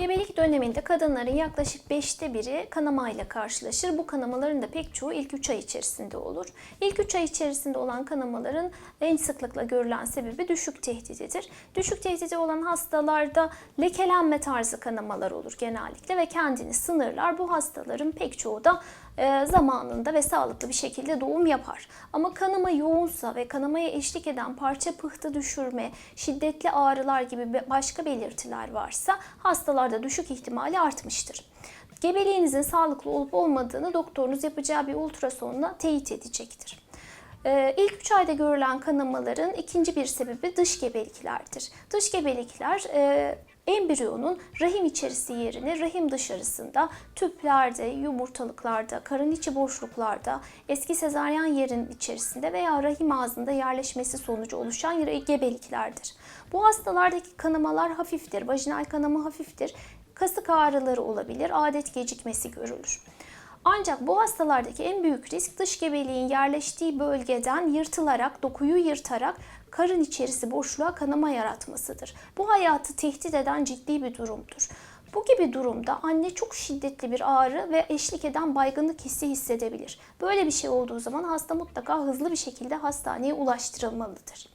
Gebelik döneminde kadınların yaklaşık 5'te biri kanamayla karşılaşır. Bu kanamaların da pek çoğu ilk 3 ay içerisinde olur. İlk 3 ay içerisinde olan kanamaların en sıklıkla görülen sebebi düşük tehdididir. Düşük tehdidi olan hastalarda lekelenme tarzı kanamalar olur genellikle ve kendini sınırlar. Bu hastaların pek çoğu da e, zamanında ve sağlıklı bir şekilde doğum yapar. Ama kanama yoğunsa ve kanamaya eşlik eden parça pıhtı düşürme, şiddetli ağrılar gibi başka belirtiler varsa hastalarda düşük ihtimali artmıştır. Gebeliğinizin sağlıklı olup olmadığını doktorunuz yapacağı bir ultrasonla teyit edecektir. Ee, İlk 3 ayda görülen kanamaların ikinci bir sebebi dış gebeliklerdir. Dış gebelikler e, embriyonun rahim içerisi yerine rahim dışarısında tüplerde, yumurtalıklarda, karın içi boşluklarda, eski sezaryen yerin içerisinde veya rahim ağzında yerleşmesi sonucu oluşan gebeliklerdir. Bu hastalardaki kanamalar hafiftir, vajinal kanama hafiftir, kasık ağrıları olabilir, adet gecikmesi görülür. Ancak bu hastalardaki en büyük risk dış gebeliğin yerleştiği bölgeden yırtılarak, dokuyu yırtarak karın içerisi boşluğa kanama yaratmasıdır. Bu hayatı tehdit eden ciddi bir durumdur. Bu gibi durumda anne çok şiddetli bir ağrı ve eşlik eden baygınlık hissi hissedebilir. Böyle bir şey olduğu zaman hasta mutlaka hızlı bir şekilde hastaneye ulaştırılmalıdır.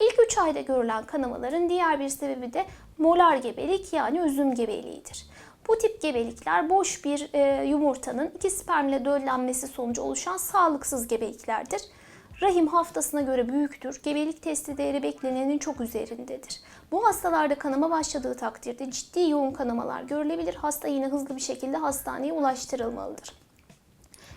İlk 3 ayda görülen kanamaların diğer bir sebebi de molar gebelik yani üzüm gebeliğidir. Bu tip gebelikler boş bir e, yumurtanın iki spermle döllenmesi sonucu oluşan sağlıksız gebeliklerdir. Rahim haftasına göre büyüktür. Gebelik testi değeri beklenenin çok üzerindedir. Bu hastalarda kanama başladığı takdirde ciddi yoğun kanamalar görülebilir. Hasta yine hızlı bir şekilde hastaneye ulaştırılmalıdır.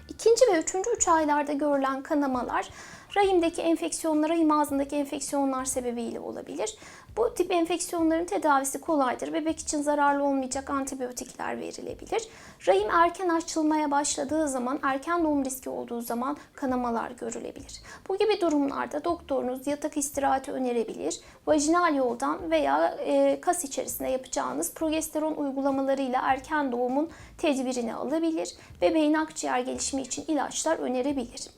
İkinci ve üçüncü üç aylarda görülen kanamalar rahimdeki enfeksiyonlar, rahim ağzındaki enfeksiyonlar sebebiyle olabilir. Bu tip enfeksiyonların tedavisi kolaydır. Bebek için zararlı olmayacak antibiyotikler verilebilir. Rahim erken açılmaya başladığı zaman, erken doğum riski olduğu zaman kanamalar görülebilir. Bu gibi durumlarda doktorunuz yatak istirahati önerebilir. Vajinal yoldan veya e, kas içerisinde yapacağınız progesteron uygulamalarıyla erken doğumun tedbirini alabilir. Bebeğin akciğer gelişimi için ilaçlar önerebilir.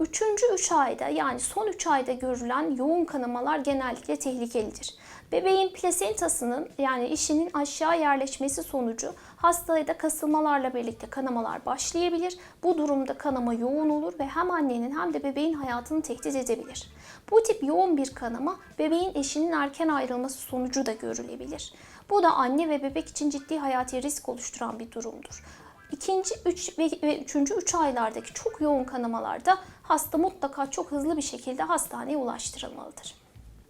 Üçüncü 3 ayda yani son 3 ayda görülen yoğun kanamalar genellikle tehlikelidir. Bebeğin plasentasının yani işinin aşağı yerleşmesi sonucu hastaya kasılmalarla birlikte kanamalar başlayabilir. Bu durumda kanama yoğun olur ve hem annenin hem de bebeğin hayatını tehdit edebilir. Bu tip yoğun bir kanama bebeğin eşinin erken ayrılması sonucu da görülebilir. Bu da anne ve bebek için ciddi hayati risk oluşturan bir durumdur. İkinci, üç ve, üçüncü üç aylardaki çok yoğun kanamalarda hasta mutlaka çok hızlı bir şekilde hastaneye ulaştırılmalıdır.